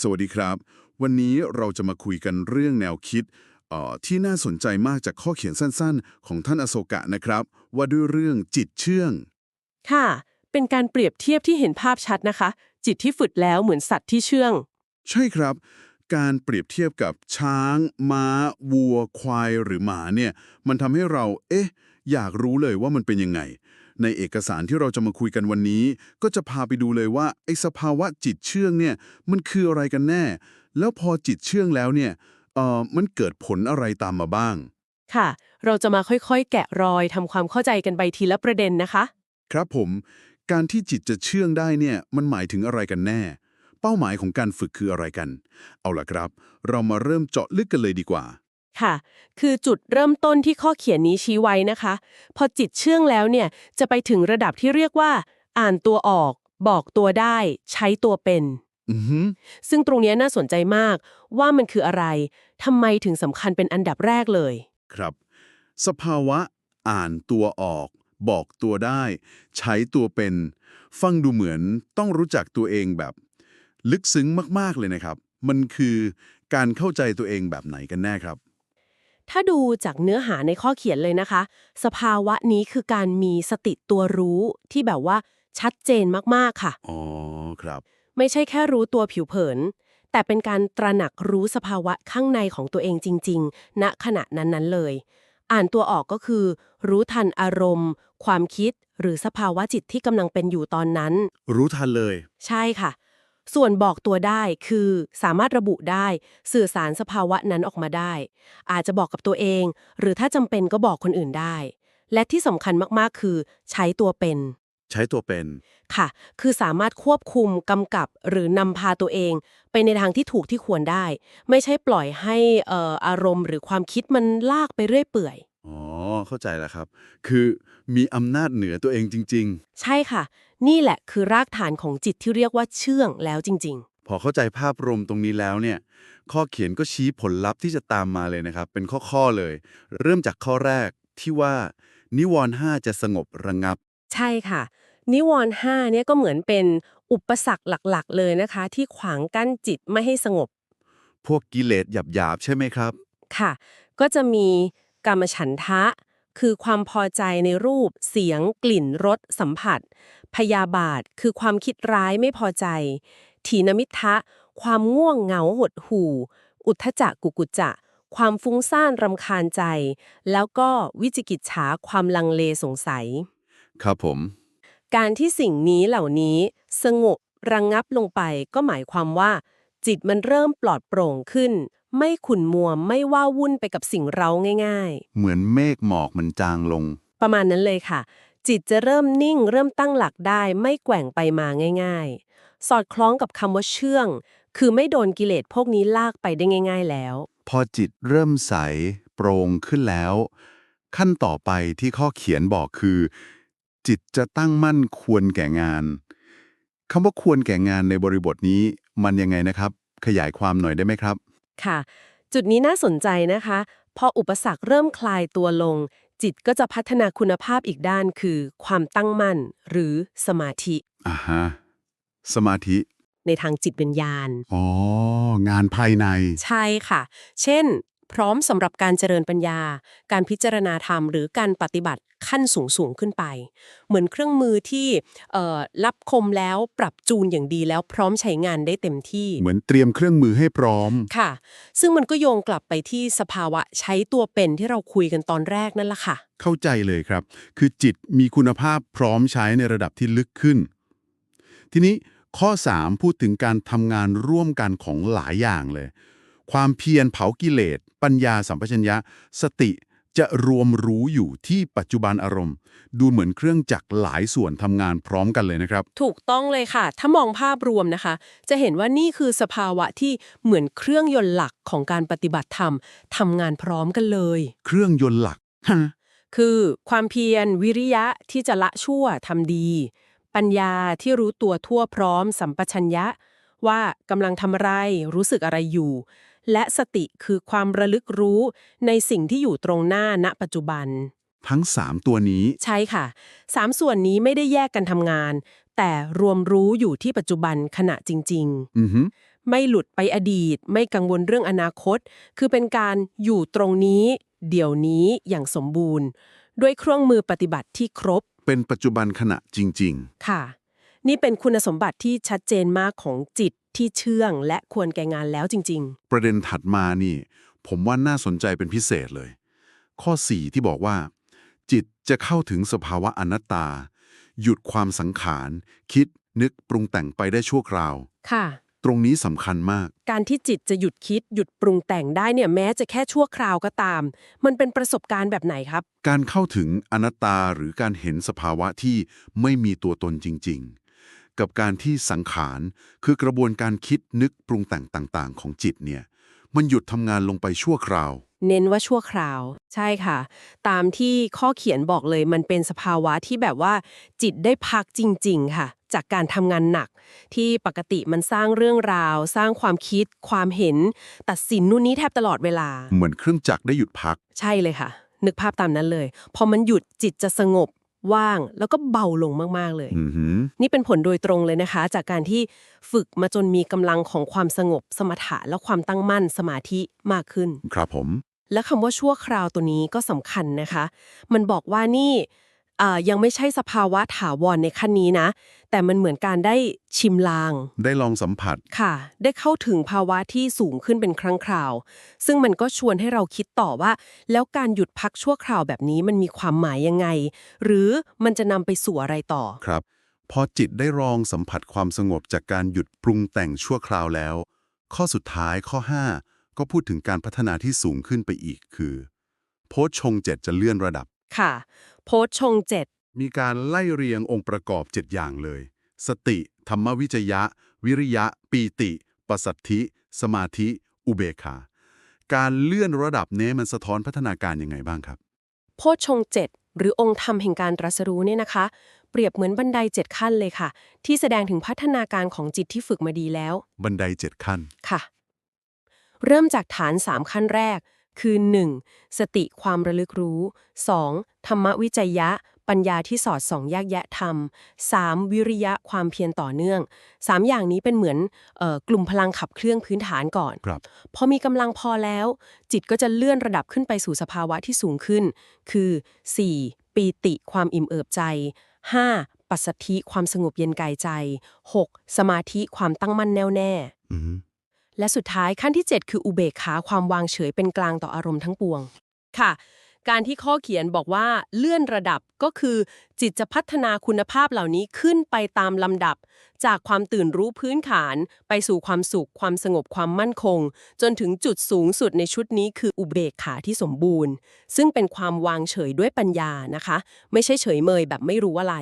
สวัสดีครับ วันนี้เราจะมาคุยกันเรื่องแนวคิดเอ่อที่น่าสนใจมากจากข้อเขียนสั้นๆ ของท่านอโศกะนะครับ ว่าด้วยเรื่องจิตเชื่อง ค่ะ เป็นการเปรียบเทียบที่เห็นภาพชัดนะคะ จิตที่ฝึกแล้วเหมือนสัตว์ที่เชื่อง ใช่ครับ การเปรียบเทียบกับช้างม้า วัว ควายหรือหมาเนี่ย มันทำให้เรา เอ๊ะ อยากรู้เลยว่ามันเป็นยังไง ในเอกสารที่เราจะมาคุยกันวันนี้ ก็จะพาไปดูเลยว่าไอ้สภาวะจิตเชื่องเนี่ยมันคืออะไรกันแน่ แล้วพอจิตเชื่องแล้วเนี่ยเอ่อมันเกิดผลอะไรตามมาบ้าง ค่ะ เราจะมาค่อยๆ แกะรอยทำความเข้าใจกันไปทีละประเด็นนะคะ ครับผม การที่จิตจะเชื่องได้เนี่ยมันหมายถึงอะไรกันแน่ เป้าหมายของการฝึกคืออะไรกัน เอาล่ะครับ เรามาเริ่มเจาะลึกกันเลยดีกว่า ค่ะ คือจุดเริ่มต้นที่ข้อเขียนนี้ชี้ไว้นะคะ พอจิตเชื่องแล้วเนี่ย จะไปถึงระดับที่เรียกว่า อ่านตัวออก บอกตัวได้ ใช้ตัวเป็นอือหือซึ่งตรงเนี้ยน่าสนใจมาก ว่ามันคืออะไรทำไมถึงสำคัญเป็นอันดับแรกเลย ครับ สภาวะ อ่านตัวออก บอกตัวได้ ใช้ตัวเป็น ฟังดูเหมือนต้องรู้จักตัวเองแบบ ลึกซึ้งมากๆเลยนะครับ มันคือการเข้าใจตัวเองแบบไหนกันแน่ครับ ถ้าดูจากเนื้อหาในข้อเขียนเลยนะคะ สภาวะนี้คือการมีสติตัวรู้ที่แบบว่าชัดเจนมากๆค่ะ อ๋อ ครับ ไม่ใช่แค่รู้ตัวผิวเผิน แต่เป็นการตระหนักรู้สภาวะข้างในของตัวเองจริง ๆ ณ ขณะนั้นๆเลย อ่านตัวออกก็คือ รู้ทันอารมณ์ ความคิด หรือสภาวะจิตที่กำลังเป็นอยู่ตอนนั้น รู้ทันเลย ใช่ค่ะ ส่วนบอกตัวได้คือสามารถระบุได้ สื่อสารสภาวะนั้นออกมาได้ อาจจะบอกกับตัวเอง หรือถ้าจำเป็นก็บอกคนอื่นได้ และที่สำคัญมากๆ คือ ใช้ตัวเป็น ใช้ตัวเป็นค่ะ คือสามารถควบคุมกำกับหรือนำพาตัวเอง ไปในทางที่ถูกที่ควรได้ ไม่ใช่ปล่อยให้เอ่ออารมณ์ หรือความคิดมันลากไปเรื่อยเปื่อยอ๋อ เข้าใจแล้วครับ คือมีอำนาจเหนือตัวเองจริง ใช่ค่ะ นี่แหละคือรากฐานของจิตที่เรียกว่าเชื่องแล้วจริงๆๆพอเข้าใจภาพรวมตรงนี้แล้วเนี่ย ข้อเขียนก็ชี้ผลลัพธ์ที่จะตามมาเลยนะครับ เป็นข้อๆเลย เริ่มจากข้อแรกที่ว่า นิวรณ์ห้าจะสงบระงับใช่ค่ะ นิวรณ์ห้าเนี่ยก็เหมือนเป็นอุปสรรคหลักๆ เลยนะคะ ที่ขวางกั้นจิตไม่ให้สงบ พวกกิเลสหยาบๆ ใช่ไหมครับ ค่ะ ก็จะมีกามฉันทะ คือความพอใจในรูป เสียง กลิ่นรสสัมผัส พยาบาท คือความคิดร้ายไม่พอใจ ถีนมิทะ ความง่วงเหงาหดหู่ อุทธจักกุกุจจะ ความฟุ้งซ่านรำคาญใจ แล้วก็วิจิกิจฉาความลังเลสงสัย ครับผม การที่สิ่งนี้เหล่านี้ สงบระงงับลงไปก็หมายความว่า จิตมันเริ่มปลอดโปร่งขึ้น ไม่ขุ่นมัวไม่ว่าวุ่นไปกับสิ่งเร้าง่าย เหมือนเมฆหมอกมันจางลง ๆ ประมาณนั้นเลยค่ะ จิตจะเริ่มนิ่ง เริ่มตั้งหลักได้ไม่แกว่งไปมาง่าย ๆ สอดคล้องกับคำว่าเชื่อง คือไม่โดนกิเลสพวกนี้ลากไปได้ง่าย ๆ แล้ว พอจิตเริ่มใส โปร่งขึ้นแล้ว ขั้นต่อไปที่ข้อเขียนบอกคือ จิตจะตั้งมั่นควรแก่งานคำว่าควรแก่งานในบริบทนี้ มันยังไงนะครับ ขยายความหน่อยได้ไหมครับ ค่ะ จุดนี้น่าสนใจนะคะ พออุปสรรคเริ่มคลายตัวลง จิตก็จะพัฒนาคุณภาพอีกด้านคือ ความตั้งมั่น หรือสมาธิอ่าฮะสมาธิ ในทางจิตวิญญาณ อ๋อ งานภายใน ใช่ค่ะ เช่น พร้อมสำหรับการเจริญปัญญา การพิจารณาธรรมหรือการปฏิบัติขั้นสูงสูงขึ้นไป เหมือนเครื่องมือที่เอ่อรับคมแล้วปรับจูนอย่างดีแล้วพร้อมใช้งานได้เต็มที่ เหมือนเตรียมเครื่องมือให้พร้อมค่ะ ซึ่งมันก็โยงกลับไปที่สภาวะใช้ตัวเป็นที่เราคุยกันตอนแรกนั่นแหละค่ะ เข้าใจเลยครับ คือจิตมีคุณภาพพร้อมใช้ในระดับที่ลึกขึ้น ทีนี้ข้อ 3 พูดถึงการทำงานร่วมกันของหลายอย่างเลย ความเพียรเผากิเลส ปัญญาสัมปชัญญะ สติจะรวมรู้อยู่ที่ปัจจุบันอารมณ์ ดูเหมือนเครื่องจักรหลายส่วนทำงานพร้อมกันเลยนะครับ ถูกต้องเลยค่ะ ถ้ามองภาพรวมนะคะ จะเห็นว่านี่คือสภาวะที่เหมือนเครื่องยนต์หลักของการปฏิบัติธรรมทำงานพร้อมกันเลย เครื่องยนต์หลักฮะคือความเพียรวิริยะที่จะละชั่วทำดี ปัญญาที่รู้ตัวทั่วพร้อมสัมปชัญญะ ว่ากำลังทำอะไรรู้สึกอะไรอยู่ และสติคือความระลึกรู้ในสิ่งที่อยู่ตรงหน้าณปัจจุบัน ทั้ง 3 ตัวนี้ ใช่ค่ะสามส่วนนี้ไม่ได้แยกกันทำงาน แต่รวมรู้อยู่ที่ปัจจุบันขณะจริงอือฮึๆไม่หลุดไปอดีต ไม่กังวลเรื่องอนาคต คือเป็นการอยู่ตรงนี้ เดี๋ยวนี้อย่างสมบูรณ์ ด้วยเครื่องมือปฏิบัติที่ครบ เป็นปัจจุบันขณะจริงค่ะ นี่เป็นคุณสมบัติที่ชัดเจนมากของจิตที่เชื่องและควรแก่งานแล้วจริง ๆ ประเด็นถัดมานี่ ผมว่าน่าสนใจเป็นพิเศษเลย ข้อ 4 ที่บอกว่า จิตจะเข้าถึงสภาวะอนัตตา หยุดความสังขาร คิดนึกปรุงแต่งไปได้ชั่วคราวๆค่ะ ตรงนี้สำคัญมาก การที่จิตจะหยุดคิดหยุดปรุงแต่งได้เนี่ยแม้จะแค่ชั่วคราวก็ตาม มันเป็นประสบการณ์แบบไหนครับ การเข้าถึงอนัตตาหรือการเห็นสภาวะที่ไม่มีตัวตนจริงๆ กับการที่สังขารคือกระบวนการคิดนึกปรุงแต่งต่างๆ ของจิตเนี่ย มันหยุดทำงานลงไปชั่วคราว เน้นว่าชั่วคราว ใช่ค่ะ ตามที่ข้อเขียนบอกเลยมันเป็นสภาวะที่แบบว่า จิตได้พักจริง ๆ ค่ะ จากการทำงานหนัก ที่ปกติมันสร้างเรื่องราว สร้างความคิด ความเห็น ตัดสินนู่นนี้แทบตลอดเวลา เหมือนเครื่องจักรได้หยุดพัก ใช่เลยค่ะ นึกภาพตามนั้นเลย พอมันหยุดจิตจะสงบ ว่างแล้วก็เบาลงมากๆเลยอือหือนี่เป็นผลโดยตรงเลยนะคะ จากการที่ฝึกมาจนมีกำลังของความสงบสมถะและความตั้งมั่นสมาธิมากขึ้น ครับผม และคำว่าชั่วคราวตัวนี้ก็สำคัญนะคะ มันบอกว่านี่เอ่อ ยังไม่ใช่สภาวะถาวรในขั้นนี้นะ แต่มันเหมือนการได้ชิมลาง ได้ลองสัมผัส ค่ะ ได้เข้าถึงภาวะที่สูงขึ้นเป็นครั้งคราว ซึ่งมันก็ชวนให้เราคิดต่อว่า แล้วการหยุดพักชั่วคราวแบบนี้มันมีความหมายยังไง หรือมันจะนำไปสู่อะไรต่อ ครับ พอจิตได้ลองสัมผัสความสงบจากการหยุดปรุงแต่งชั่วคราวแล้ว ข้อสุดท้ายข้อ 5 ก็พูดถึงการพัฒนาที่สูงขึ้นไปอีกคือ โพชฌงเจ็ดจะเลื่อนระดับค่ะโพชฌงเจ็ดมีการไล่เรียงองค์ประกอบ 7 อย่างเลย สติ ธรรมวิจยะ วิริยะ ปีติปัสสัทธิ สมาธิ อุเบกขา การเลื่อนระดับเนี้มันสะท้อนพัฒนาการยังไงบ้างครับ โพชฌงเจ็ดหรือองค์ธรรมแห่งการตรัสรู้เนี่ยนะคะ เปรียบเหมือนบันไดเจ็ดขั้นเลยค่ะ ที่แสดงถึงพัฒนาการของจิตที่ฝึกมาดีแล้ว บันไดเจ็ดขั้นค่ะ เริ่มจากฐาน3ขั้นแรก คือ 1. สติความระลึกรู้ 2. ธรรมวิจยะ ปัญญาที่สอดส่องแยกแยะธรรม 3. วิริยะความเพียรต่อเนื่อง 3 อย่างนี้เป็นเหมือนเออกลุ่มพลังขับเคลื่อนพื้นฐานก่อน ครับพอมีกำลังพอแล้ว จิตก็จะเลื่อนระดับขึ้นไปสู่สภาวะที่สูงขึ้น คือ 4. ปีติความอิ่มเอิบใจ 5. ปัสสัทธิความสงบเย็นกายใจ 6. สมาธิความตั้งมั่นแน่วแน่ อือฮึ และสุดท้ายขั้นที่ 7 คืออุเบกขาความวางเฉยเป็นกลางต่ออารมณ์ทั้งปวง ค่ะ การที่ข้อเขียนบอกว่าเลื่อนระดับก็คือ จิตจะพัฒนาคุณภาพเหล่านี้ขึ้นไปตามลำดับ จากความตื่นรู้พื้นฐาน ไปสู่ความสุข ความสงบความมั่นคง จนถึงจุดสูงสุดในชุดนี้คืออุเบกขาที่สมบูรณ์ ซึ่งเป็นความวางเฉยด้วยปัญญานะคะ ไม่ใช่เฉยเมยแบบไม่รู้อะไร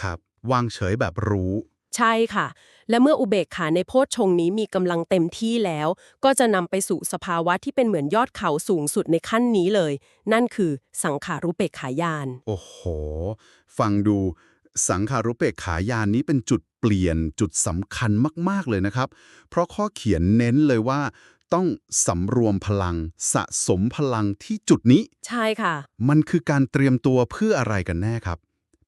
ครับ วางเฉยแบบรู้ ใช่ค่ะ และเมื่ออุเบกขาในโพชฌงค์นี้มีกำลังเต็มที่แล้ว ก็จะนำไปสู่สภาวะที่เป็นเหมือนยอดเขาสูงสุดในขั้นนี้เลย นั่นคือสังขารุเปกขายาน โอ้โห ฟังดูสังขารุปเปกขายานนี้เป็นจุดเปลี่ยนจุดสำคัญมาก ๆ เลยนะครับ เพราะข้อเขียนเน้นเลยว่า ต้องสำรวมพลัง สะสมพลังที่จุดนี้ ใช่ค่ะ มันคือการเตรียมตัวเพื่ออะไรกันแน่ครับ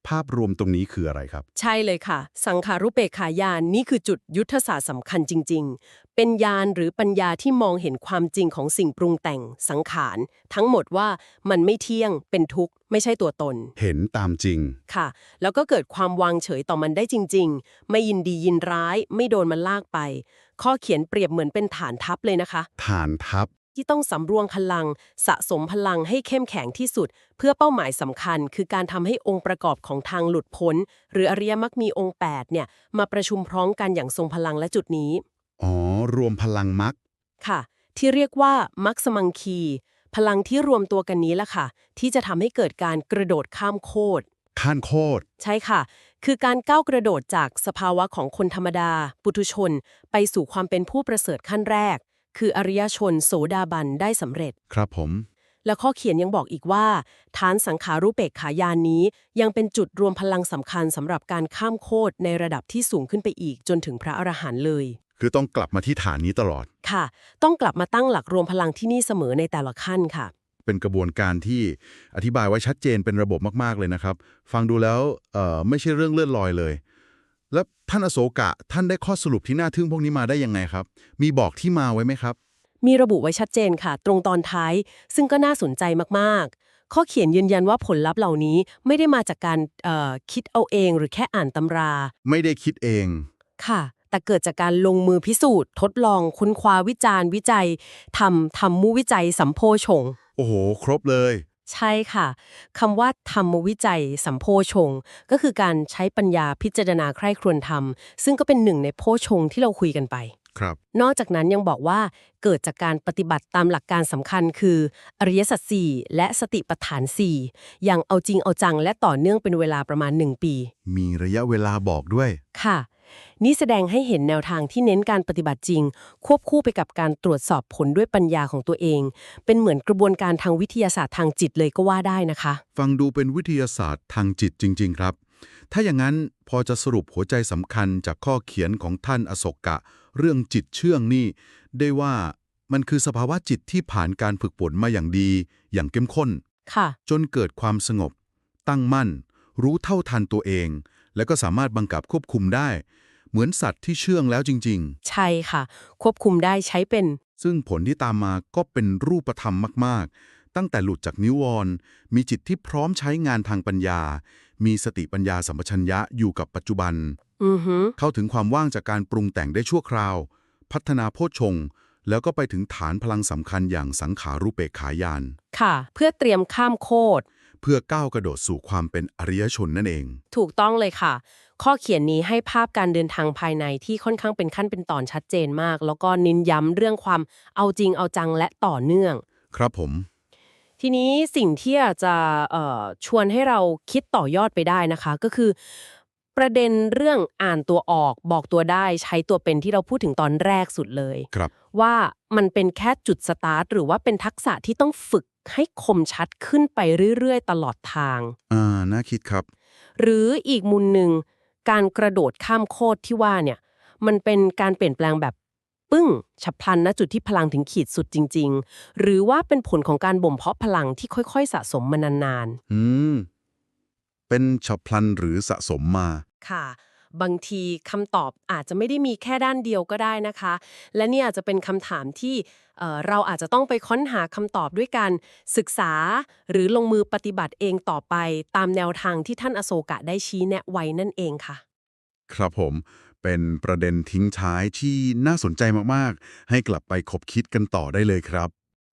ภาพรวมตรงนี้คืออะไรครับ ใช่เลยค่ะ สังขารุเปกขายานนี่คือจุดยุทธศาสตร์สำคัญจริง ๆ เป็นญาณหรือปัญญาที่มองเห็นความจริงของสิ่งปรุงแต่งสังขาร ทั้งหมดว่ามันไม่เที่ยง เป็นทุกข์ ไม่ใช่ตัวตน เห็นตามจริงค่ะ แล้วก็เกิดความวางเฉยต่อมันได้จริง ๆ ไม่ยินดียินร้าย ไม่โดนมันลากไป ข้อเขียนเปรียบเหมือนเป็นฐานทัพเลยนะคะ ฐานทัพ ที่ต้องสำรวงพลัง สะสมพลังให้เข้มแข็งที่สุด เพื่อเป้าหมายสำคัญ คือการทำให้องค์ประกอบของทางหลุดพ้น หรืออริยมรรคมีองค์ 8 เนี่ย มาประชุมพร้อมกันอย่างทรงพลังและจุดนี้ อ๋อ รวมพลังมักค่ะ ที่เรียกว่ามักสมังคี พลังที่รวมตัวกันนี้ล่ะค่ะ ที่จะทำให้เกิดการกระโดดข้ามโคตรข้านโคตรใช่ค่ะ คือการก้าวกระโดดจากสภาวะของคนธรรมดา ปุถุชน ไปสู่ความเป็นผู้ประเสริฐขั้นแรก คืออริยชนโสดาบันได้สำเร็จ ครับผม และข้อเขียนยังบอกอีกว่า ฐานสังขารุเปกขายานนี้ ยังเป็นจุดรวมพลังสำคัญสำหรับการข้ามโคตรในระดับที่สูงขึ้นไปอีกจนถึงพระอรหันต์เลย คือต้องกลับมาที่ฐานนี้ตลอด ค่ะ ต้องกลับมาตั้งหลักรวมพลังที่นี่เสมอในแต่ละขั้นค่ะ เป็นกระบวนการที่อธิบายไว้ชัดเจนเป็นระบบมากๆเลยนะครับ ฟังดูแล้วเอ่อไม่ใช่เรื่องเลื่อนลอยเลย แล้วท่านอโศกะท่านได้ข้อสรุปที่น่าทึ่งพวกนี้มาได้ยังไงครับ มีบอกที่มาไว้ไหมครับ มีระบุไว้ชัดเจนค่ะ ตรงตอนท้าย ซึ่งก็น่าสนใจมากๆ ข้อเขียนยืนยันว่าผลลัพธ์เหล่านี้ไม่ได้มาจากการเอ่อคิดเอาเองหรือแค่อ่านตำรา ไม่ได้คิดเองค่ะ แต่เกิดจากการลงมือพิสูจน์ ทดลอง ค้นคว้าวิจารณ์ วิจัยทำทำมุวิจัยสัมโพชง โอ้โห ครบเลย ใช่ค่ะคำว่าธรรมวิจัยสัมโพชง ก็คือการใช้ปัญญาพิจารณาใคร่ครวญธรรม ซึ่งก็เป็นหนึ่งในโพชงที่เราคุยกันไปครับนอกจากนั้นยังบอกว่าเกิดจากการปฏิบัติตามหลักการสำคัญคือ อริยสัจสี่และสติปัฏฐานสี่อย่างเอาจริงเอาจังและต่อเนื่องเป็นเวลาประมาณ 1 ปี มีระยะเวลาบอกด้วยค่ะ นี่แสดงให้เห็นแนวทางที่เน้นการปฏิบัติจริง ควบคู่ไปกับการตรวจสอบผลด้วยปัญญาของตัวเอง เป็นเหมือนกระบวนการทางวิทยาศาสตร์ทางจิตเลยก็ว่าได้นะคะ ฟังดูเป็นวิทยาศาสตร์ทางจิตจริง ๆ ครับ ถ้าอย่างนั้นพอจะสรุปหัวใจสำคัญจากข้อเขียนของท่านอโศกะเรื่องจิตเชื่องนี่ ได้ว่ามันคือสภาวะจิตที่ผ่านการฝึกฝนมาอย่างดี อย่างเข้มข้น ค่ะ จนเกิดความสงบ ตั้งมั่น รู้เท่าทันตัวเอง และก็สามารถบังคับควบคุมได้ เหมือนสัตว์ที่เชื่องแล้วจริงใช่ค่ะ ควบคุมได้ใช้เป็นๆซึ่งผลที่ตามมาก็เป็นรูปธรรมมาก ๆ ตั้งแต่หลุดจากนิวรณ์มีจิตที่พร้อมใช้งานทางปัญญา มีสติปัญญาสัมปชัญญะอยู่กับปัจจุบัน อือฮึเข้าถึงความว่างจากการปรุงแต่งได้ชั่วคราว พัฒนาโพชฌงค์แล้วก็ไปถึงฐานพลังสำคัญอย่างสังขารุเปกขายาน ค่ะ เพื่อเตรียมข้ามโคดเพื่อก้าวกระโดดสู่ความเป็นอริยชนนั่นเอง ถูกต้องเลยค่ะ ข้อเขียนนี้ให้ภาพการเดินทางภายในที่ค่อนข้างเป็นขั้นเป็นตอนชัดเจนมาก แล้วก็เน้นย้ำเรื่องความเอาจริงเอาจังและต่อเนื่อง ครับผม ทีนี้สิ่งที่อาจจะเอ่อชวนให้เราคิดต่อยอดไปได้นะคะ ก็คือ ประเด็นเรื่องอ่านตัวออกบอกตัวได้ใช้ตัวเป็นที่เราพูดถึงตอนแรกสุดเลยครับ ว่ามันเป็นแค่จุดสตาร์ทหรือว่าเป็นทักษะที่ต้องฝึกให้คมชัดขึ้นไปเรื่อยๆ ตลอดทาง อ่าน่าคิดครับ หรืออีกมุมหนึ่ง การกระโดดข้ามโคตรที่ว่าเนี่ย มันเป็นการเปลี่ยนแปลงแบบปึ้งฉับพลันณจุดที่พลังถึงขีดสุดจริง ๆ หรือว่าเป็นผลของการบ่มเพาะพลังที่ค่อย ๆ สะสมมานานอืม เป็นฉับพลันหรือสะสมมาๆค่ะ บางทีคำตอบอาจจะไม่ได้มีแค่ด้านเดียวก็ได้นะคะ และนี่อาจจะเป็นคำถามที่เราอาจจะต้องไปค้นหาคำตอบด้วยการศึกษา หรือลงมือปฏิบัติเองต่อไป ตามแนวทางที่ท่านอโศกะได้ชี้แนะไว้นั่นเองค่ะ ครับผมเป็นประเด็นทิ้งท้ายที่น่าสนใจมาก ๆ ให้กลับไปคบคิดกันต่อได้เลยครับ